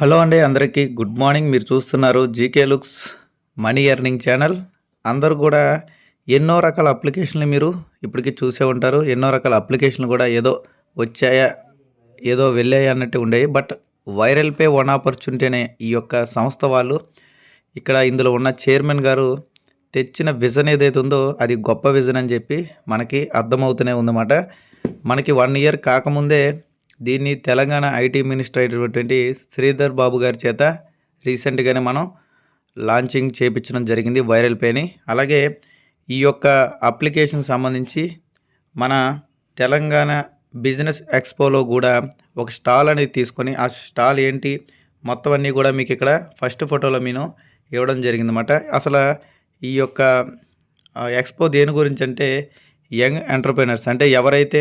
Hello అండి అందరికీ. Good morning. మీరు చూస్తున్నారు GK looks money earning channel. అందరూ కూడా ఎన్నో రకాల అప్లికేషన్లు మీరు ఇప్పటికీ చూసే ఉంటారు. ఎన్నో రకాల అప్లికేషన్లు కూడా ఏదో వచ్చాయా ఏదో వెళ్ళాయి అన్నట్టు ఉండేవి. But viral pay one opportunity అనే ఈ యొక్క సంస్థ వాళ్ళు ఇక్కడ ఇందులో ఉన్న చైర్మన్ గారు తెచ్చిన విజన్ ఏదైతే ఉందో అది గొప్ప విజన్ అని చెప్పి మనకి అర్థమవుతూనే ఉందన్నమాట. మనకి వన్ ఇయర్ కాకముందే దీన్ని తెలంగాణ ఐటీ మినిస్టర్ అయినటువంటి శ్రీధర్ బాబు గారి చేత రీసెంట్గానే మనం లాంచింగ్ చేపించడం జరిగింది వైరల్ పేని. అలాగే ఈ యొక్క అప్లికేషన్ సంబంధించి మన తెలంగాణ బిజినెస్ ఎక్స్పోలో కూడా ఒక స్టాల్ అనేది తీసుకొని ఆ స్టాల్ ఏంటి మొత్తం అన్నీ కూడా మీకు ఇక్కడ ఫస్ట్ ఫోటోలో నేను ఇవ్వడం జరిగిందన్నమాట. అసలు ఈ యొక్క ఎక్స్పో దేని గురించి అంటే యంగ్ ఎంటర్ప్రైనర్స్ అంటే ఎవరైతే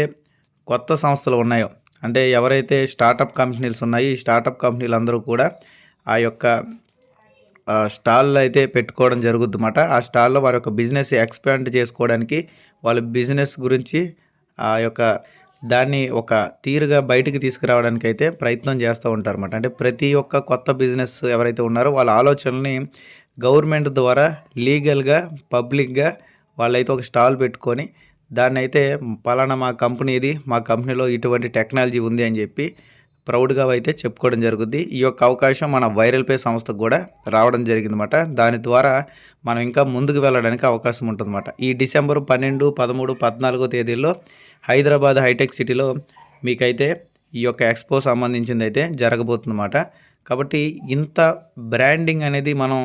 కొత్త సంస్థలు ఉన్నాయో అంటే ఎవరైతే స్టార్టప్ కంపెనీలు ఉన్నాయి ఈ స్టార్టప్ కంపెనీలు అందరూ కూడా ఆ యొక్క స్టాల్లో స్టాల్ అయితే పెట్టుకోవడం జరుగుద్దన్నమాట. ఆ స్టాల్లో వారి యొక్క బిజినెస్ ఎక్స్పాండ్ చేసుకోవడానికి వాళ్ళ బిజినెస్ గురించి ఆ యొక్క దాన్ని ఒక తీరుగా బయటికి తీసుకురావడానికి అయితే ప్రయత్నం చేస్తూ ఉంటారన్నమాట. అంటే ప్రతి ఒక్క కొత్త బిజినెస్ ఎవరైతే ఉన్నారో వాళ్ళ ఆలోచనల్ని గవర్నమెంట్ ద్వారా లీగల్గా పబ్లిక్గా వాళ్ళైతే ఒక స్టాల్ పెట్టుకొని దాన్ని అయితే పలానా మా కంపెనీది మా కంపెనీలో ఇటువంటి టెక్నాలజీ ఉంది అని చెప్పి ప్రౌడ్గా అయితే చెప్పుకోవడం జరుగుద్ది. ఈ యొక్క అవకాశం మన వైరల్ పే సంస్థకు కూడా రావడం జరిగిందన్నమాట. దాని ద్వారా మనం ఇంకా ముందుకు వెళ్ళడానికి అవకాశం ఉంటుందన్నమాట. ఈ డిసెంబర్ పన్నెండు పదమూడు పద్నాలుగో తేదీల్లో హైదరాబాద్ హైటెక్ సిటీలో మీకైతే ఈ యొక్క ఎక్స్పో సంబంధించింది అయితే జరగబోతుందన్నమాట. కాబట్టి ఇంత బ్రాండింగ్ అనేది మనం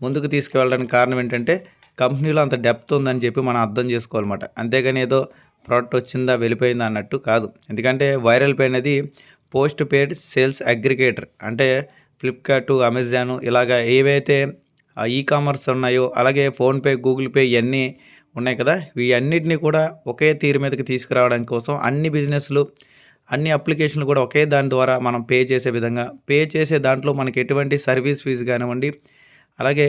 ముందుకు తీసుకువెళ్ళడానికి కారణం ఏంటంటే కంపెనీలో అంత డెప్త్ ఉందని చెప్పి మనం అర్థం చేసుకోవాలన్నమాట. అంతేగాని ఏదో ప్రోడక్ట్ వచ్చిందా వెళ్ళిపోయిందా అన్నట్టు కాదు. ఎందుకంటే వైరల్ పే అనేది పోస్ట్ పేడ్ సేల్స్ అగ్రిగేటర్. అంటే ఫ్లిప్కార్ట్ అమెజాన్ ఇలాగ ఏవైతే ఈ కామర్స్ ఉన్నాయో అలాగే ఫోన్పే గూగుల్ పే ఇవన్నీ ఉన్నాయి కదా ఇవన్నిటిని కూడా ఒకే తీరు మీదకి తీసుకురావడం కోసం అన్ని బిజినెస్లు అన్ని అప్లికేషన్లు కూడా ఒకే దాని ద్వారా మనం పే చేసే విధంగా పే చేసే దాంట్లో మనకి ఎటువంటి సర్వీస్ ఫీజు కానివ్వండి అలాగే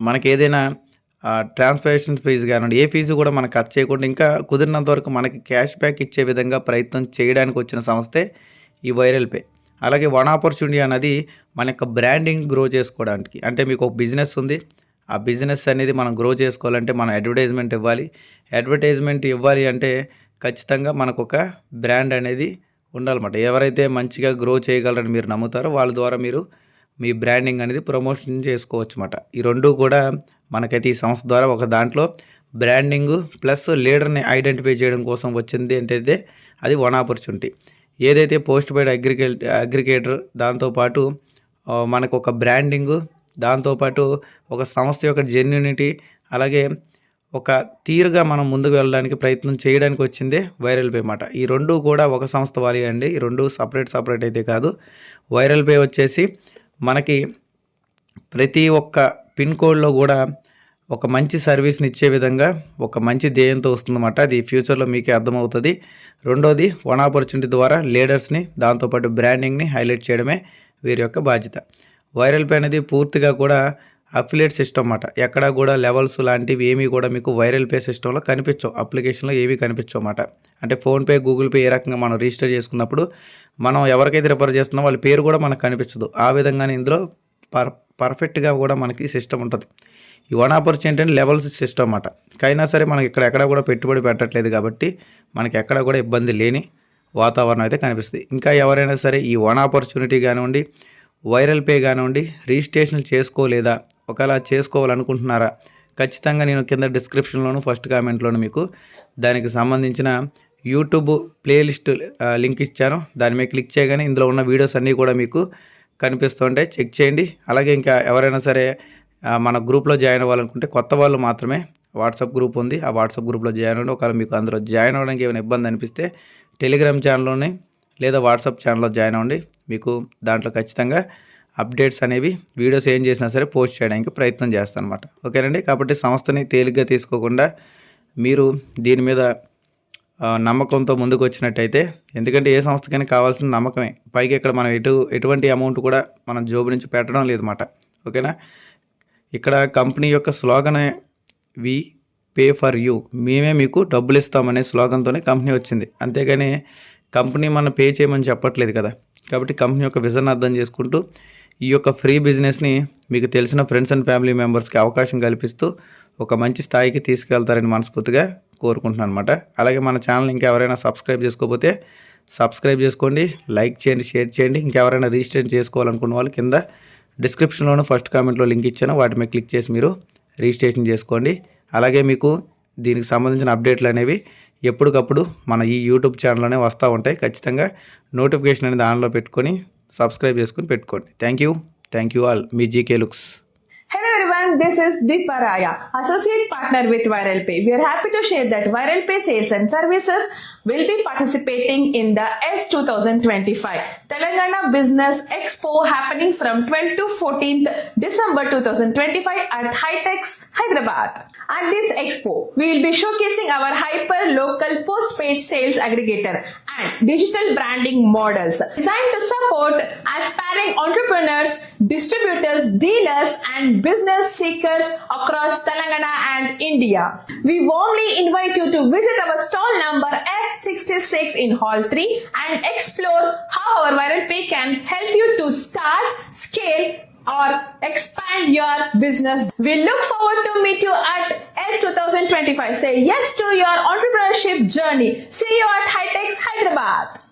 మనకి ఏదైనా ట్రాన్స్పోర్టేషన్ ఫీజు కానివ్వండి ఏ ఫీజు కూడా మనకు ఖర్చు చేయకుండా ఇంకా కుదిరినంత వరకు మనకి క్యాష్ బ్యాక్ ఇచ్చే విధంగా ప్రయత్నం చేయడానికి వచ్చిన సంస్థే ఈ వైరల్ పే. అలాగే వన్ ఆపర్చునిటీ అనేది మన యొక్క బ్రాండింగ్ గ్రో చేసుకోవడానికి. అంటే మీకు ఒక బిజినెస్ ఉంది ఆ బిజినెస్ అనేది మనం గ్రో చేసుకోవాలంటే మనం అడ్వర్టైజ్మెంట్ ఇవ్వాలి. అడ్వర్టైజ్మెంట్ ఇవ్వాలి అంటే ఖచ్చితంగా మనకు ఒక బ్రాండ్ అనేది ఉండాలన్నమాట. ఎవరైతే మంచిగా గ్రో చేయగలరని మీరు నమ్ముతారో వాళ్ళ ద్వారా మీరు మీ బ్రాండింగ్ అనేది ప్రమోషన్ చేసుకోవచ్చు అన్నమాట ఈ రెండు కూడా మనకైతే ఈ సంస్థ ద్వారా ఒక దాంట్లో బ్రాండింగ్ ప్లస్ లీడర్ని ఐడెంటిఫై చేయడం కోసం వచ్చింది ఏంటైతే అది వన్ ఆపర్చునిటీ ఏదైతే పోస్ట్ పెయిడ్ అగ్రికే అగ్రిగేటర్ దాంతోపాటు మనకు ఒక బ్రాండింగ్ దాంతోపాటు ఒక సంస్థ యొక్క జెన్యునిటీ అలాగే ఒక తీరుగా మనం ముందుకు వెళ్ళడానికి ప్రయత్నం చేయడానికి వచ్చిందే వైరల్ పే మాట. ఈ రెండు కూడా ఒక సంస్థ వాలి అండి. ఈ రెండు సపరేట్ సపరేట్ అయితే కాదు. వైరల్ పే వచ్చేసి మనకి ప్రతి ఒక్క పిన్ కోడ్లో కూడా ఒక మంచి సర్వీస్ని ఇచ్చే విధంగా ఒక మంచి ధ్యేయంతో వస్తుందన్నమాట. అది ఫ్యూచర్లో మీకే అర్థమవుతుంది. రెండోది వన్ ఆపర్చునిటీ ద్వారా లీడర్స్ని దాంతోపాటు బ్రాండింగ్ని హైలైట్ చేయడమే వీరి యొక్క బాధ్యత. వైరల్ పే అనేది పూర్తిగా కూడా అఫిలియేట్ సిస్టమ్ అన్నమాట. ఎక్కడా కూడా లెవెల్స్ లాంటివి ఏమీ కూడా మీకు వైరల్ పే సిస్టంలో కనిపించవు. అప్లికేషన్లో ఏమీ కనిపించవు అన్నమాట. అంటే ఫోన్పే గూగుల్ పే ఏ రకంగా మనం రిజిస్టర్ చేసుకున్నప్పుడు మనం ఎవరికైతే రిఫర్ చేస్తున్నామో వాళ్ళ పేరు కూడా మనకు కనిపించదు. ఆ విధంగానే ఇందులో పర్ పర్ఫెక్ట్గా కూడా మనకి సిస్టమ్ ఉంటుంది. ఈ వన్ ఆపర్చునిటీ అంటే లెవెల్స్ సిస్టమ్ అన్నమాట. కైనా సరే మనకి ఇక్కడ ఎక్కడ కూడా పెట్టుబడి పెట్టట్లేదు కాబట్టి మనకి ఎక్కడ కూడా ఇబ్బంది లేని వాతావరణం అయితే కనిపిస్తుంది. ఇంకా ఎవరైనా సరే ఈ వన్ ఆపర్చునిటీ కానివ్వండి వైరల్ పే కానివ్వండి రిజిస్ట్రేషన్ చేసుకోలేదా ఒకవేళ చేసుకోవాలనుకుంటున్నారా? ఖచ్చితంగా నేను కింద డిస్క్రిప్షన్లోను ఫస్ట్ కామెంట్లోను మీకు దానికి సంబంధించిన యూట్యూబ్ ప్లేలిస్ట్ లింక్ ఇచ్చాను. దాని మీద క్లిక్ చేయగానే ఇందులో ఉన్న వీడియోస్ అన్నీ కూడా మీకు కనిపిస్తుంటాయి. చెక్ చేయండి. అలాగే ఇంకా ఎవరైనా సరే మన గ్రూప్లో జాయిన్ అవ్వాలనుకుంటే కొత్త వాళ్ళు మాత్రమే వాట్సాప్ గ్రూప్ ఉంది. ఆ వాట్సాప్ గ్రూప్లో జాయిన్ అవ్వండి. ఒకవేళ మీకు అందులో జాయిన్ అవ్వడానికి ఏమైనా ఇబ్బంది అనిపిస్తే టెలిగ్రామ్ ఛానల్లోనే లేదా వాట్సాప్ ఛానల్లో జాయిన్ అవ్వండి. మీకు దాంట్లో ఖచ్చితంగా అప్డేట్స్ అనేవి వీడియోస్ ఏం చేసినా సరే పోస్ట్ చేయడానికి ప్రయత్నం చేస్తాను అనమాట ఓకేనండి? కాబట్టి సంస్థని తేలిగ్గా తీసుకోకుండా మీరు దీని మీద నమ్మకంతో ముందుకు వచ్చినట్టయితే ఎందుకంటే ఏ సంస్థకైనా కావాల్సిన నమ్మకమే. పైకి ఇక్కడ మనం ఎటు ఎటువంటి అమౌంట్ కూడా మనం జోబు నుంచి పెట్టడం లేదన్నమాట. ఓకేనా? ఇక్కడ కంపెనీ యొక్క స్లోగనే వి పే ఫర్ యూ మేమే మీకు డబ్బులు ఇస్తామనే స్లోగన్తోనే కంపెనీ వచ్చింది. అంతేగాని కంపెనీ మన పే చేయమని చెప్పట్లేదు కదా. కాబట్టి కంపెనీ యొక్క విజన్ అర్థం చేసుకుంటూ ఈ యొక్క ఫ్రీ బిజినెస్ని మీకు తెలిసిన ఫ్రెండ్స్ అండ్ ఫ్యామిలీ మెంబర్స్కి అవకాశం కల్పిస్తూ ఒక మంచి స్థాయికి తీసుకెళ్తారని మనస్ఫూర్తిగా కోరుకుంటున్నాను అనమాట అలాగే మన ఛానల్ ఇంకా ఎవరైనా సబ్స్క్రైబ్ చేసుకోకపోతే సబ్స్క్రైబ్ చేసుకోండి లైక్ చేయండి షేర్ చేయండి. ఇంకెవరైనా రిజిస్టర్ చేసుకోవాలనుకున్న వాళ్ళు కింద డిస్క్రిప్షన్లోనూ ఫస్ట్ కామెంట్లో లింక్ ఇచ్చాను వాటి మీద క్లిక్ చేసి మీరు రిజిస్ట్రేషన్ చేసుకోండి. అలాగే మీకు దీనికి సంబంధించిన అప్డేట్లు అనేవి ఎప్పటికప్పుడు మన ఈ యూట్యూబ్ ఛానల్లోనే వస్తూ ఉంటాయి. ఖచ్చితంగా నోటిఫికేషన్ అనేది ఆన్లో పెట్టుకొని సబ్స్క్రైబ్ చేసుకొని పెట్టుకోండి thank you thank you all me GK looks Hello everyone, this is Deep Paraya, associate partner with Viral Pay. We are happy to share that Viral Pay sales and services will be participating in the S2025 Telangana Business Expo happening from 12 to 14th December 2025 at Hightex, Hyderabad. At this expo, we will be showcasing our hyper local postpaid sales aggregator and digital branding models designed to support aspiring entrepreneurs, distributors, dealers, and business seekers across Telangana and India. We warmly invite you to visit our stall number F66 in Hall 3 and explore how our viral pay can help you to start, scale, or expand your business. We look forward to meet you at S2025. Say yes to your entrepreneurship journey. See you at Hightex Hyderabad.